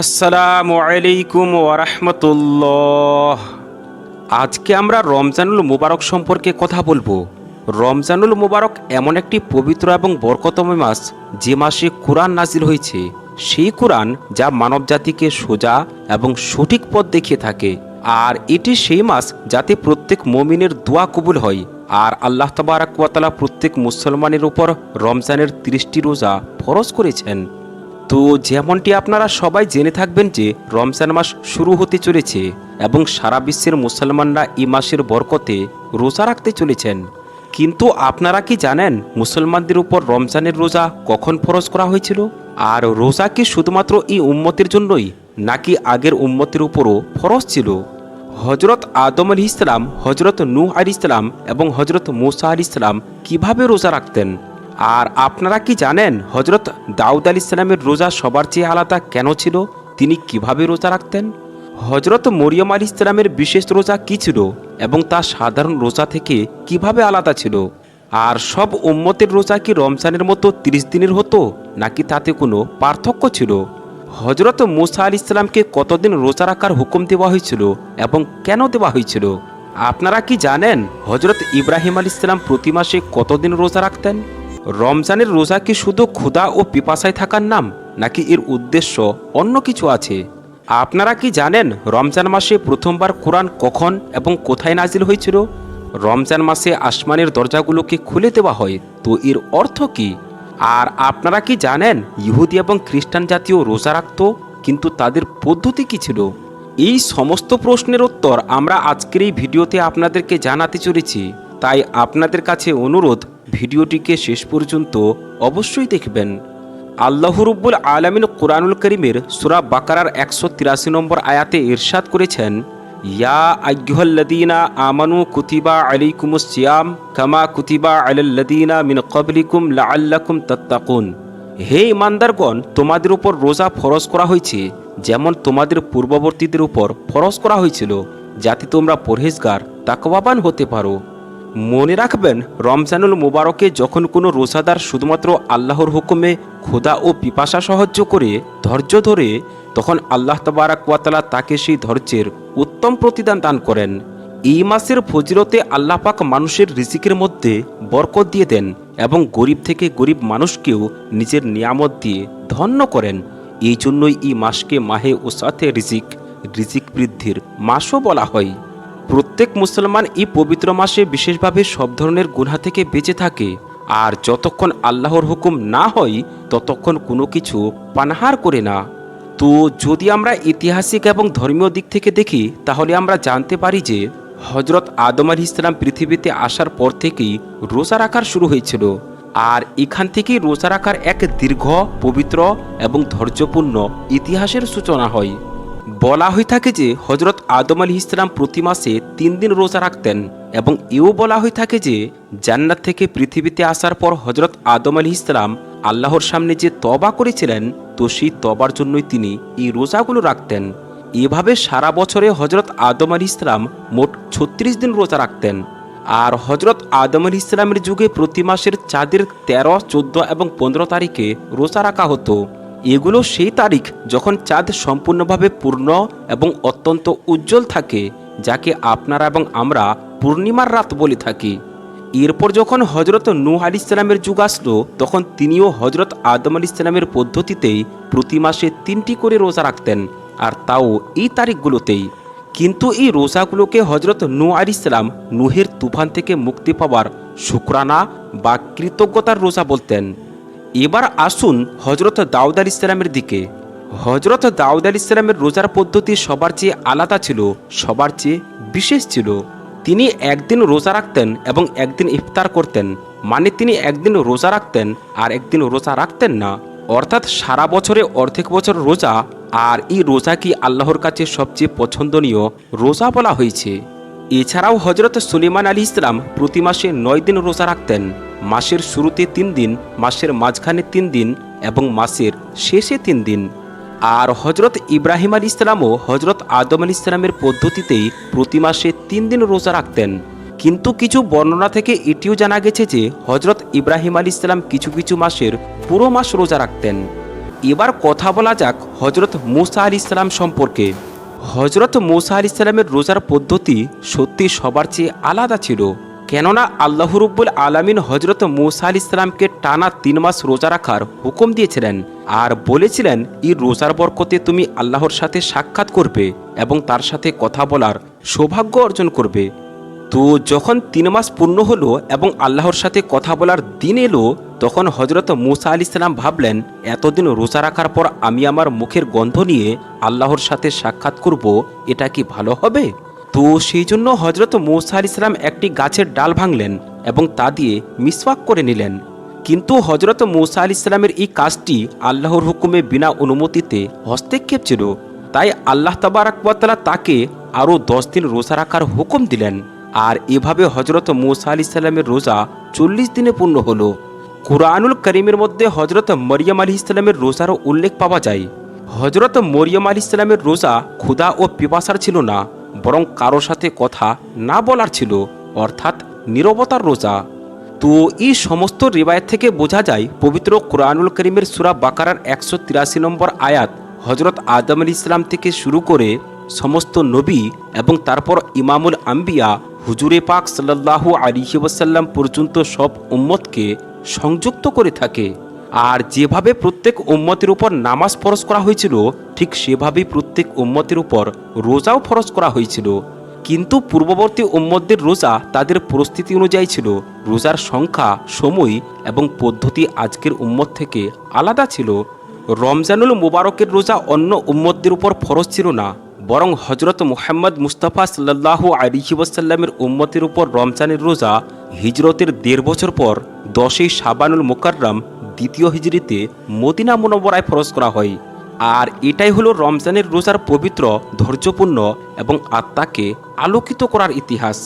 আসসালামু আলাইকুম ওরহমতুল্লাহ আজকে আমরা রমজানুল মুবারক সম্পর্কে কথা বলব। রমজানুল মুবারক এমন একটি পবিত্র এবং বরকতময় মাস যে মাসে কোরআন নাজিল হয়েছে। সেই কোরআন যা মানবজাতিকে সোজা এবং সঠিক পথ দেখিয়ে থাকে। আর এটি সেই মাস যাতে প্রত্যেক মমিনের দোয়া কবুল হয়। আর আল্লাহ তবারাকালা প্রত্যেক মুসলমানের উপর রমজানের তিরিশটি রোজা ফরজ করেছেন। তো যেমনটি আপনারা সবাই জেনে থাকবেন যে রমজান মাস শুরু হতে চলেছে এবং সারা বিশ্বের মুসলমানরা এই মাসের বরকতে রোজা রাখতে চলেছেন। কিন্তু আপনারা কি জানেন মুসলমানদের উপর রমজানের রোজা কখন ফরজ করা হয়েছিল? আর রোজা কি শুধুমাত্র এই উম্মতের জন্যই, নাকি আগের উম্মতের উপরও ফরজ ছিল? হজরত আদম আলী ইসলাম হজরত নূহ আলী ইসলাম এবং হজরত মুসা আলী ইসলাম কীভাবে রোজা রাখতেন? আর আপনারা কি জানেন হজরত দাউদ আলী ইসলামের রোজা সবার চেয়ে আলাদা কেন ছিল? তিনি কীভাবে রোজা রাখতেন? হজরত মরিয়ম আলী ইসলামের বিশেষ রোজা কি ছিল এবং তা সাধারণ রোজা থেকে কীভাবে আলাদা ছিল? আর সব উম্মতের রোজা কি রমজানের মতো তিরিশ দিনের হতো, নাকি তাতে কোনো পার্থক্য ছিল? হজরত মুসা আলী ইসলামকে কতদিন রোজা রাখার হুকুম দেওয়া হয়েছিল এবং কেন দেওয়া হয়েছিল? আপনারা কি জানেন হজরত ইব্রাহিম আলী ইসলাম প্রতি মাসে কতদিন রোজা রাখতেন? রমজানের রোজা কি শুধু ক্ষুধা ও পিপাসায় থাকার নাম, নাকি এর উদ্দেশ্য অন্য কিছু আছে? আপনারা কি জানেন রমজান মাসে প্রথমবার কোরআন কখন এবং কোথায় নাজিল হয়েছিল? রমজান মাসে আসমানের দরজাগুলোকে খুলে দেওয়া হয়, তো এর অর্থ কি? আর আপনারা কি জানেন ইহুদি এবং খ্রিস্টান জাতীয় রোজা রাখত, কিন্তু তাদের পদ্ধতি কি ছিল? এই সমস্ত প্রশ্নের উত্তর আমরা আজকের এই ভিডিওতে আপনাদেরকে জানাতে চলেছি। তাই আপনাদের কাছে অনুরোধ ভিডিওটিকে শেষ পর্যন্ত অবশ্যই দেখবেন। আল্লাহ রব্বুল আলমিন কোরআনুল করিমের সুরা বাকারার একশো তিরাশি নম্বর আয়াতে ইরশাদ করেছেন, ইয়া আজ্ঞহল্লাদিনা আমানু কুতিবা আলাইকুমুস সিয়াম কামা কুতিবা আলাল্লাদিনা মিন কবলিকুম লাআল্লাকুম তাত্তাকুন। হে ইমানদারগণ তোমাদের উপর রোজা ফরজ করা হয়েছে, যেমন তোমাদের পূর্ববর্তীদের উপর ফরজ করা হয়েছিল, যাতে তোমরা পরহেজগার, তাকওয়াবান হতে পারো। মনে রাখবেন, রমজানুল মুবারকে যখন কোনো রোজাদার শুধুমাত্র আল্লাহর হুকুমে ক্ষুধা ও পিপাসা সাহায্য করে ধৈর্য ধরে, তখন আল্লাহ তবারাকালা তাকে সেই ধৈর্যের উত্তম প্রতিদান দান করেন। এই মাসের ফজিরতে আল্লাহ পাক মানুষের রিজিকের মধ্যে বরকত দিয়ে দেন এবং গরিব থেকে গরিব মানুষকেও নিজের নিয়ামত দিয়ে ধন্য করেন। এই জন্যই এই মাসকে মাহে ও সাথে রিজিক রিজিক বৃদ্ধির মাসও বলা হয়। প্রত্যেক মুসলমান এই পবিত্র মাসে বিশেষভাবে সব ধরনের গুণা থেকে বেঁচে থাকে। আর যতক্ষণ আল্লাহর হুকুম না হয়, ততক্ষণ কোনো কিছু পানাহার করে না। তো যদি আমরা ঐতিহাসিক এবং ধর্মীয় দিক থেকে দেখি, তাহলে আমরা জানতে পারি যে হজরত আদম আলী ইসলাম পৃথিবীতে আসার পর থেকেই রোজা রাখার শুরু হয়েছিল। আর এখান থেকেই রোজা রাখার এক দীর্ঘ, পবিত্র এবং ধৈর্যপূর্ণ ইতিহাসের সূচনা হয়। বলা হয়ে থাকে যে হজরত আদম আলী ইসলাম প্রতি মাসে তিন দিন রোজা রাখতেন এবং এও বলা হয়ে থাকে যে জান্নাত থেকে পৃথিবীতে আসার পর হজরত আদম আলী ইসলাম আল্লাহর সামনে যে তবা করেছিলেন, তো সেই তবার জন্যই তিনি এই রোজাগুলো রাখতেন। এভাবে সারা বছরে হজরত আদম আলী ইসলাম মোট ছত্রিশ দিন রোজা রাখতেন। আর হজরত আদম আলী ইসলামের যুগে প্রতি মাসের চাঁদের তেরো, চোদ্দ এবং পনেরো তারিখে রোজা রাখা হতো। এগুলো সেই তারিখ যখন চাঁদ সম্পূর্ণভাবে পূর্ণ এবং অত্যন্ত উজ্জ্বল থাকে, যাকে আপনারা এবং আমরা পূর্ণিমার রাত বলে থাকি। এরপর যখন হজরত নূহ আলি ইসলামের যুগ আসলো, তখন তিনিও হজরত আদম আলি ইসলামের পদ্ধতিতেই প্রতি মাসে তিনটি করে রোজা রাখতেন, আর তাও এই তারিখগুলোতেই। কিন্তু এই রোজাগুলোকে হজরত নূ আলি ইসলাম নুহের তুফান থেকে মুক্তি পাওয়ার শুক্রানা বা কৃতজ্ঞতার রোজা বলতেন। এবার আসুন হজরত দাউদ আল ইসলামের দিকে। হজরত দাউদ আল ইসলামের রোজার পদ্ধতি সবার চেয়ে আলাদা ছিল, সবার চেয়ে বিশেষ ছিল। তিনি একদিন রোজা রাখতেন এবং একদিন ইফতার করতেন মানে তিনি একদিন রোজা রাখতেন আর একদিন রোজা রাখতেন না। অর্থাৎ সারা বছরে অর্ধেক বছর রোজা, আর এই রোজা কি আল্লাহর কাছে সবচেয়ে পছন্দনীয়? রোজা বলা হয়েছে। এছাড়াও হজরত সুলেমান আলী ইসলাম প্রতি মাসে নয় দিন রোজা রাখতেন। মাসের শুরুতে তিন দিন, মাসের মাঝখানে তিন দিন এবং মাসের শেষে তিন দিন। আর হজরত ইব্রাহিম আলী ইসলামও হজরত আদম আলী ইসলামের পদ্ধতিতেই প্রতি মাসে তিন দিন রোজা রাখতেন। কিন্তু কিছু বর্ণনা থেকে এটিও জানা গেছে যে হজরত ইব্রাহিম আলী ইসলাম কিছু কিছু মাসের পুরো মাস রোজা রাখতেন। এবার কথা বলা যাক হজরত মুসা আল ইসলাম সম্পর্কে। হজরত মুসা আলি ইসলামের রোজার পদ্ধতি সত্যি সবার চেয়ে আলাদা ছিল। কেননা আল্লাহ রব্বুল আলমিন হজরত মুসা আলি ইসলামকে টানা তিন মাস রোজা রাখার হুকুম দিয়েছিলেন আর বলেছিলেন, এই রোজার বরকতে তুমি আল্লাহর সাথে সাক্ষাৎ করবে এবং তার সাথে কথা বলার সৌভাগ্য অর্জন করবে। তো যখন তিন মাস পূর্ণ হলো এবং আল্লাহর সাথে কথা বলার দিন এলো, তখন হজরত মুসা আলি ইসলাম ভাবলেন, এতদিন রোজা রাখার পর আমি আমার মুখের গন্ধ নিয়ে আল্লাহর সাথে সাক্ষাৎ করব, এটা কি ভালো হবে? তো সেই জন্য হজরত মুসা আলি সালাম একটি গাছের ডাল ভাঙলেন এবং তা দিয়ে মিসওয়াক করে নিলেন। কিন্তু হজরত মৌসা আলি ইসলামের এই কাজটি আল্লাহর হুকুমে বিনা অনুমতিতে হস্তক্ষেপ ছিল। তাই আল্লাহ তাবারাকবাতালা তাকে আরও দশ দিন রোজা রাখার হুকুম দিলেন। আর এভাবে হজরত মৌসা আলি ইসলামের রোজা চল্লিশ দিনে পূর্ণ হলো। কুরআনুল করিমের মধ্যে হজরত মরিয়ম আলী ইসলামের রোজারও উল্লেখ পাওয়া যায়। হজরত মরিয়ম আলী ইসলামের রোজা ক্ষুধা ও পিপাসার ছিল না। বরং কারও সাথে কথা না বলার ছিল, অর্থাৎ নীরবতার রোজা। তো এই সমস্ত রেবায়ত থেকে বোঝা যায়, পবিত্র কোরআনুল করিমের সুরা বাকারার একশো তিরাশি নম্বর আয়াত হজরত আদম আলী ইসলাম থেকে শুরু করে সমস্ত নবী এবং তারপর ইমামুল আম্বিয়া, হুজুরে পাক সাল্লাহু আলিহি ওয়াসাল্লাম পর্যন্ত সব উম্মতকে সংযুক্ত করে থাকে। আর যেভাবে প্রত্যেক উম্মতের উপর নামাজ ফরজ করা হয়েছিল, ঠিক সেভাবেই প্রত্যেক উম্মতের উপর রোজাও ফরজ করা হয়েছিল। কিন্তু পূর্ববর্তী উম্মতদের রোজা তাদের পরিস্থিতি অনুযায়ী ছিল। রোজার সংখ্যা, সময় এবং পদ্ধতি আজকের উম্মত থেকে আলাদা ছিল। রমজানুল মুবারকের রোজা অন্য উম্মতদের উপর ফরজ ছিল না, বরং হজরত মুহাম্মদ মুস্তাফা সাল্লাহ আলিহি ওয়াসাল্লামের উম্মতের উপর রমজানের রোজা হিজরতের দেড় বছর পর দশই সাবানুল মোকাররাম দ্বিতীয় হিজরিতে মদিনা মনোবরায় ফরজ করা হয়। আর এটাই হলো রমজানের রোজার পবিত্র, ধৈর্যপূর্ণ এবং আত্মাকে আলোকিত করার ইতিহাস।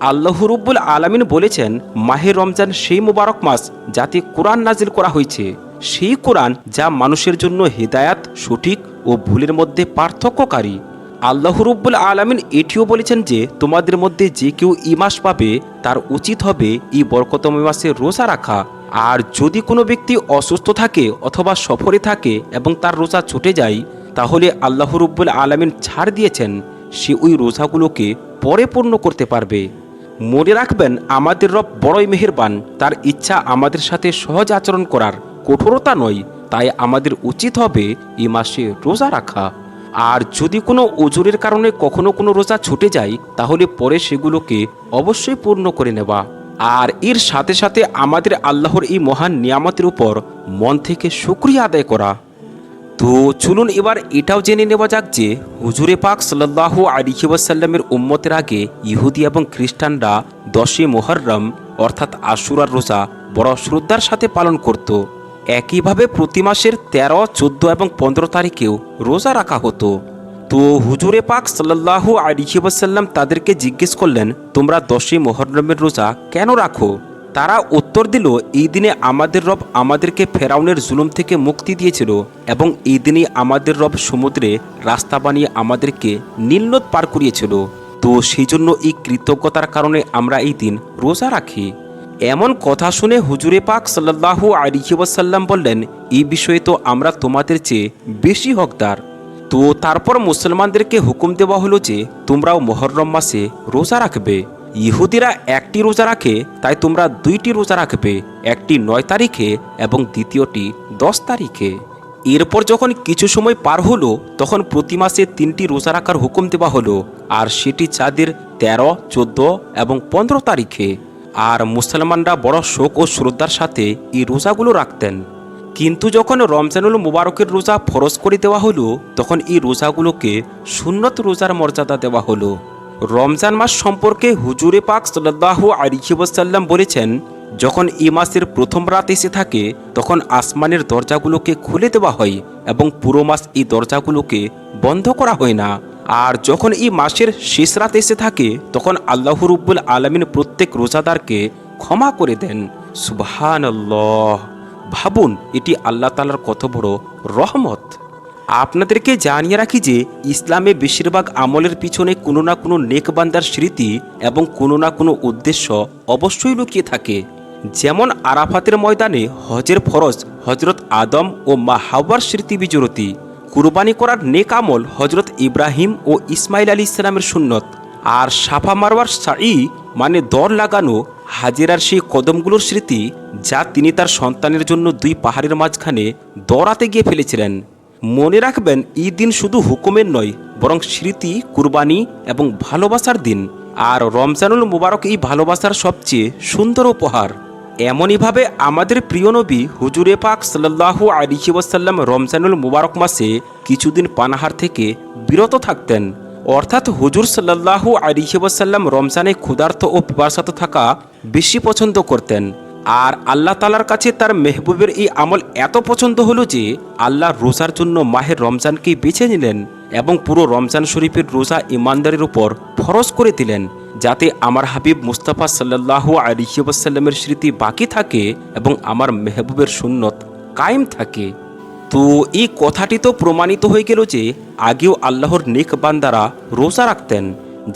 আল্লাহ রব্বুল আলামিন বলেছেন, মাহে রমজান সেই মুবারক মাস যাতে কোরআন নাজিল করা হয়েছে। সেই কোরআন যা মানুষের জন্য হেদায়াত, সঠিক ও ভুলের মধ্যে পার্থক্যকারী। আল্লাহ রব্বুল আলামিন এটিও বলেছেন যে, তোমাদের মধ্যে যে কেউ ই মাস পাবে, তার উচিত হবে এই বরকতময় মাসে রোজা রাখা। আর যদি কোনো ব্যক্তি অসুস্থ থাকে অথবা সফরে থাকে এবং তার রোজা ছুটে যায়, তাহলে আল্লাহ রব্বুল আলামিন ছাড় দিয়েছেন, সে ওই রোজাগুলোকে পরে পূর্ণ করতে পারবে। মনে রাখবেন, আমাদের রব বড়ই মেহেরবান, তার ইচ্ছা আমাদের সাথে সহজ আচরণ করার কঠোরতা নয়, তাই আমাদের উচিত হবে এই মাসে রোজা রাখা। আর যদি কোনো ওজুরের কারণে কখনো কোনো রোজা ছুটে যায়, তাহলে পরে সেগুলোকে অবশ্যই পূর্ণ করে নেওয়া। আর এর সাথে সাথে আমাদের আল্লাহর এই মহান নিয়ামতের উপর মন থেকে শুক্রিয়া আদায় করা। তো চলুন এবার এটাও জেনে নেওয়া যাক যে হুজুরে পাক সাল্লাহ আলিহি ওয়াসাল্লামের উম্মতের আগে ইহুদি এবং খ্রিস্টানরা দশে মোহররম, অর্থাৎ আশুরার রোজা, বড় শ্রদ্ধার সাথে পালন করত। একইভাবে প্রতি মাসের তেরো, চোদ্দ এবং পনেরো তারিখেও রোজা রাখা হতো। তো হুজুরে পাক সাল্লাহ আলিহি ওয়াসাল্লাম তাদেরকে জিজ্ঞেস করলেন, তোমরা দশই মোহররমের রোজা কেন রাখো? তারা উত্তর দিল, এই দিনে আমাদের রব আমাদেরকে ফেরাউনের জুলুম থেকে মুক্তি দিয়েছিল এবং এই দিনে আমাদের রব সমুদ্রে রাস্তা বানিয়ে আমাদেরকে নীলনদ পার করিয়েছিল। তো সেই জন্য এই কৃতজ্ঞতার কারণে আমরা এই দিন রোজা রাখি। এমন কথা শুনে হুজুরে পাক সাল্লাহু আলিহি ওয়াসাল্লাম বললেন, এই বিষয়ে তো আমরা তোমাদের চেয়ে বেশি হকদার। তো তারপর মুসলমানদেরকে হুকুম দেওয়া হলো যে, তোমরাও মহরম মাসে রোজা রাখবে। ইহুদিরা একটি রোজা রাখে, তাই তোমরা দুইটি রোজা রাখবে, একটি নয় তারিখে এবং দ্বিতীয়টি দশ তারিখে। এরপর যখন কিছু সময় পার হলো, তখন প্রতি মাসে তিনটি রোজা রাখার হুকুম দেওয়া হলো, আর সেটি চাঁদের তেরো, চোদ্দ এবং পনেরো তারিখে। আর মুসলমানরা বড় শোক ও শ্রদ্ধার সাথে এই রোজাগুলো রাখতেন। কিন্তু যখন রমজানুল মুবারকের রোজা ফরজ করে দেওয়া হলো, তখন এই রোজাগুলোকে সুন্নত রোজার মর্যাদা দেওয়া হলো। রমজান মাস সম্পর্কে হুজুরে পাক সাল্লাহ আলিহিবাসাল্লাম বলেছেন, যখন এই মাসের প্রথম রাত এসে থাকে, তখন আসমানের দরজাগুলোকে খুলে দেওয়া হয় এবং পুরো মাস এই দরজাগুলোকে বন্ধ করা হয় না। আর যখন এই মাসের শেষ রাত এসে থাকে, তখন আল্লাহ রব্বুল আলমিন প্রত্যেক রোজাদারকে ক্ষমা করে দেন। সুবহান ভাবুন, এটি আল্লাহ তালার কত বড় রহমত। আপনাদেরকে জানিয়ে রাখি যে, ইসলামে বেশিরভাগ আমলের পিছনে কোনো না কোনো নেকবান্দার স্মৃতি এবং কোনো না কোনো উদ্দেশ্য অবশ্যই লুকিয়ে থাকে। যেমন আরাফাতের ময়দানে হজের ফরজ হজরত আদম ও মা স্মৃতি বিজরতি কুরবানি করার নেক আমল হজরত ইব্রাহিম ও ইসমাইল আলী ইসলামের সুন্নত। আর সাফা মারওয়ার সাই মানে দর লাগানো, হাজিরার সেই কদমগুলোর স্মৃতি, যা তিনি তার সন্তানের জন্য দুই পাহাড়ের মাঝখানে দরাতে গিয়ে ফেলেছিলেন। মনে রাখবেন, এই দিন শুধু হুকুমের নয়, বরং স্মৃতি, কুরবানি এবং ভালোবাসার দিন। আর রমজানুল মুবারক এই ভালোবাসার সবচেয়ে সুন্দর উপহার। এমনইভাবে আমাদের প্রিয় নবী হুজুরে পাক সাল্লাহু আলিহি ওয়াসাল্লাম রমজানুল মুবারক মাসে কিছুদিন পানাহার থেকে বিরত থাকতেন। অর্থাৎ হুজুর সাল্লাহু আলিহি ওয়াসাল্লাম রমজানে ক্ষুধার্ত ও পিপাসাত থাকা বেশি পছন্দ করতেন। আর আল্লাহ তালার কাছে তার মেহবুবের এই আমল এত পছন্দ হলো যে আল্লাহ রোজার জন্য মাহের রমজানকেই বেছে নিলেন। এবং পুরো রমজান শরীফের রোজা ইমানদারের উপর ফরজ করে দিলেন, যাতে আমার হাবিব মুস্তাফা সাল্লাহু আলিহাসাল্লামের স্মৃতি বাকি থাকে এবং আমার মেহবুবের সুন্নত কায়েম থাকে। তো এই কথাটি তো প্রমাণিত হয়ে গেল যে আগেও আল্লাহর নেক বান্দারা রোজা রাখতেন,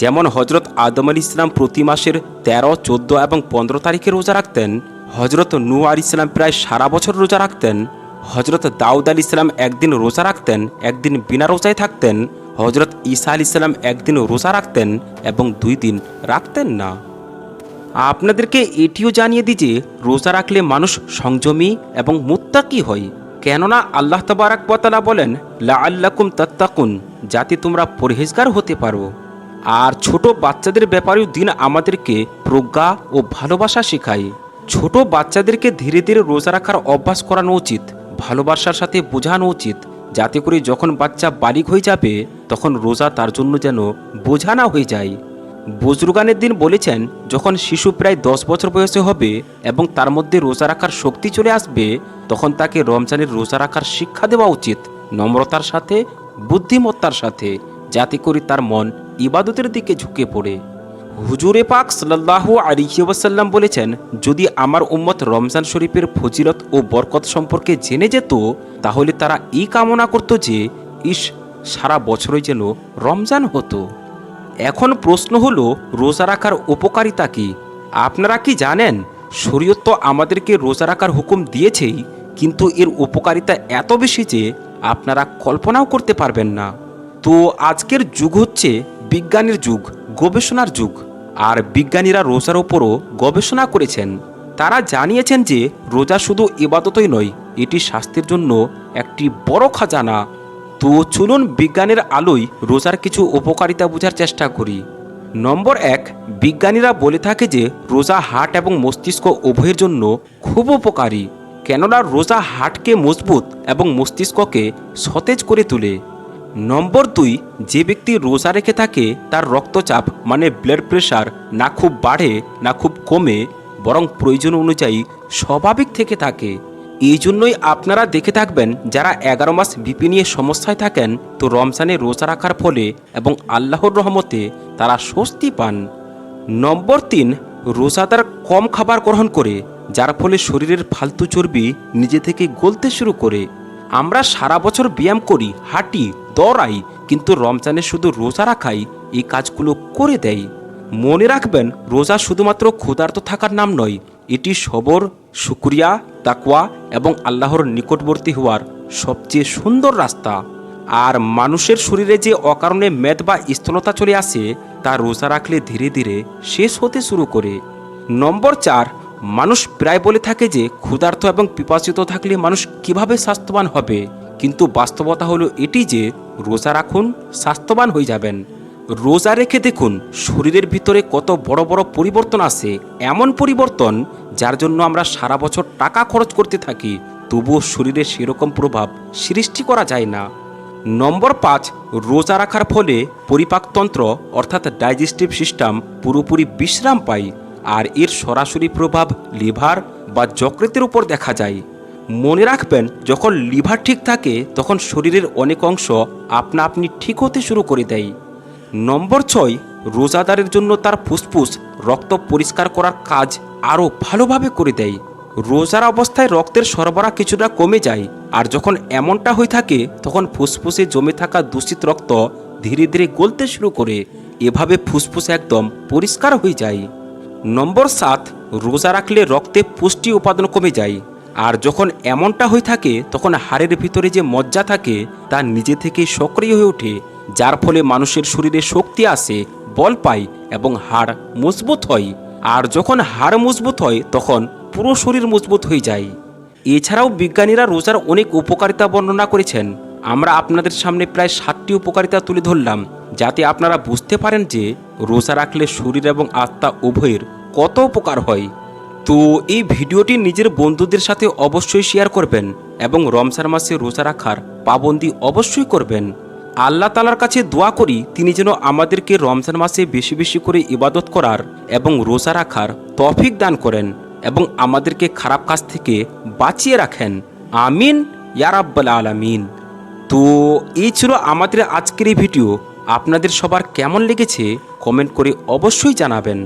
যেমন হজরত আদম আলী ইসলাম প্রতি মাসের তেরো, চোদ্দ এবং পনেরো তারিখে রোজা রাখতেন হজরত নু আলী ইসলাম প্রায় সারা বছর রোজা রাখতেন হজরত দাউদ আলী ইসলাম একদিন রোজা রাখতেন, একদিন বিনা রোজায় থাকতেন। হজরত ঈসা আলী ইসলাম একদিন রোজা রাখতেন এবং দুই দিন রাখতেন না। আপনাদেরকে এটিও জানিয়ে দিই যে, রোজা রাখলে মানুষ সংযমী এবং মুত্তাকি হয়। কেননা আল্লাহ তবারাক তবারাকবতালা বলেন লা আল্লাকুম তত্তাকুন যাতে তোমরা পরহেজগার হতে পারো। আর ছোট বাচ্চাদের ব্যাপারেও দিন আমাদেরকে প্রজ্ঞা ও ভালোবাসা শেখায়। ছোট বাচ্চাদেরকে ধীরে ধীরে রোজা রাখার অভ্যাস করানো উচিত। ভালোবাসার সাথে বোঝানো উচিত। যাতে করে যখন বাচ্চা বালিক হয়ে যাবে, তখন রোজা তার জন্য যেন বোঝা না হয়ে যায়। বজরুগানের দিন বলেছেন, যখন শিশু প্রায় দশ বছর বয়সে হবে এবং তার মধ্যে রোজা রাখার শক্তি চলে আসবে, তখন তাকে রমজানের রোজা রাখার শিক্ষা দেওয়া উচিত। নম্রতার সাথে, বুদ্ধিমত্তার সাথে, যাতে করে তার মন ইবাদতের দিকে ঝুঁকে পড়ে। হুজুরে পাক সাল্লাহু আলিহি ওয়াসাল্লাম বলেছেন, যদি আমার উম্মত রমজান শরীফের ফজিলত ও বরকত সম্পর্কে জেনে যেত, তাহলে তারা এই কামনা করত যে, ইস, সারা বছরই যেন রমজান হতো। এখন প্রশ্ন হলো, রোজা রাখার উপকারিতা কি? আপনারা কি জানেন, শরীয়ত তো আমাদেরকে রোজা রাখার হুকুম দিয়েছেই, কিন্তু এর উপকারিতা এত বেশি যে, আপনারা কল্পনাও করতে পারবেন না। তো আজকের যুগ হচ্ছে বিজ্ঞানের যুগ। গবেষণার যুগ। আর বিজ্ঞানীরা রোজার ওপরও গবেষণা করেছেন। তারা জানিয়েছেন যে রোজা শুধু ইবাদতই নয়, এটি স্বাস্থ্যের জন্য একটি বড় খাজানা। তো চলুন বিজ্ঞানের আলোয় রোজার কিছু উপকারিতা বোঝার চেষ্টা করি। নম্বর এক, বিজ্ঞানীরা বলে থাকে যে রোজা হার্ট এবং মস্তিষ্ক উভয়ের জন্য খুব উপকারী। কেননা রোজা হার্টকে মজবুত এবং মস্তিষ্ককে সতেজ করে তোলে। নম্বর দুই, যে ব্যক্তি রোজা রেখে থাকে, তার রক্তচাপ মানে ব্লাড প্রেশার না খুব বাড়ে, না খুব কমে, বরং প্রয়োজন অনুযায়ী স্বাভাবিক থেকে থাকে। এই জন্যই আপনারা দেখে থাকবেন, যারা এগারো মাস বিপি নিয়ে সমস্যায় থাকেন, তো রমজানে রোজা রাখার ফলে এবং আল্লাহর রহমতে তারা স্বস্তি পান। নম্বর তিন, রোজাদার কম খাবার গ্রহণ করে, যার ফলে শরীরের ফালতু চর্বি নিজে থেকে গলতে শুরু করে। আমরা সারা বছর ব্যায়াম করি, হাঁটি দৌড়াই কিন্তু রমজানে শুধু রোজা রাখাই এই কাজগুলো করে দেয়। মনে রাখবেন, রোজা শুধুমাত্র ক্ষুধার্ত থাকার নাম নয়, এটি সবর, শুক্রিয়া তাকুয়া এবং আল্লাহর নিকটবর্তী হওয়ার সবচেয়ে সুন্দর রাস্তা। আর মানুষের শরীরে যে অকারণে মেদ বা স্থূলতা চলে আসে, তা রোজা রাখলে ধীরে ধীরে শেষ হতে শুরু করে। নম্বর চার, মানুষ প্রায় বলে থাকে যে, ক্ষুধার্ত এবং পিপাসিত থাকলে মানুষ কীভাবে স্বাস্থ্যবান হবে? কিন্তু বাস্তবতা হলো এটি যে রোজা রাখুন, স্বাস্থ্যবান হয়ে যাবেন। রোজা রেখে দেখুন, শরীরের ভিতরে কত বড় বড় পরিবর্তন আসে এমন পরিবর্তন যার জন্য আমরা সারা বছর টাকা খরচ করতে থাকি, তবুও শরীরে সেরকম প্রভাব সৃষ্টি করা যায় না। নম্বর পাঁচ, রোজা রাখার ফলে পরিপাকতন্ত্র অর্থাৎ ডাইজেস্টিভ সিস্টেম, পুরোপুরি বিশ্রাম পায়, আর এর সরাসরি প্রভাব লিভার বা যকৃতের উপর দেখা যায়। মনে রাখবেন, যখন লিভার ঠিক থাকে, তখন শরীরের অনেক অংশ আপনা আপনি ঠিক হতে শুরু করে দেয়। নম্বর ছয়, রোজাদারের জন্য তার ফুসফুস, রক্ত পরিষ্কার করার কাজ আরও ভালোভাবে করে দেয়। রোজার অবস্থায় রক্তের সরবরাহ কিছুটা কমে যায়, আর যখন এমনটা হয়ে থাকে, তখন ফুসফুসে জমে থাকা দূষিত রক্ত ধীরে ধীরে গলতে শুরু করে, এভাবে ফুসফুস একদম পরিষ্কার হয়ে যায়। নম্বর সাত, রোজা রাখলে রক্তে পুষ্টি উপাদান কমে যায়। আর যখন এমনটা হয়ে থাকে, তখন হাড়ের ভিতরে যে মজ্জা থাকে, তা নিজে থেকে সক্রিয় হয়ে ওঠে, যার ফলে মানুষের শরীরে শক্তি আসে, বল পায় এবং হাড় মজবুত হয়। আর যখন হাড় মজবুত হয়, তখন পুরো শরীর মজবুত হয়ে যায়। এছাড়াও বিজ্ঞানীরা রোজার অনেক উপকারিতা বর্ণনা করেছেন। আমরা আপনাদের সামনে প্রায় সাতটি উপকারিতা তুলে ধরলাম, যাতে আপনারা বুঝতে পারেন যে রোজা রাখলে শরীর এবং আত্মা উভয়ের কত উপকার হয়। তো এই ভিডিওটি নিজের বন্ধুদের সাথে অবশ্যই শেয়ার করবেন এবং রমজান মাসে রোজা রাখার পাবন্দি অবশ্যই করবেন। আল্লাহ তালার কাছে দোয়া করি, তিনি যেন আমাদেরকে রমজান মাসে বেশি বেশি করে ইবাদত করার এবং রোজা রাখার তফিক দান করেন এবং আমাদেরকে খারাপ কাজ থেকে বাঁচিয়ে রাখেন। আমিন ইয়ারাব্বাল আলামিন। তো এই ছিল আমাদের আজকের এই ভিডিও। আপনাদের সবার কেমন লেগেছে, কমেন্ট করে অবশ্যই জানাবেন।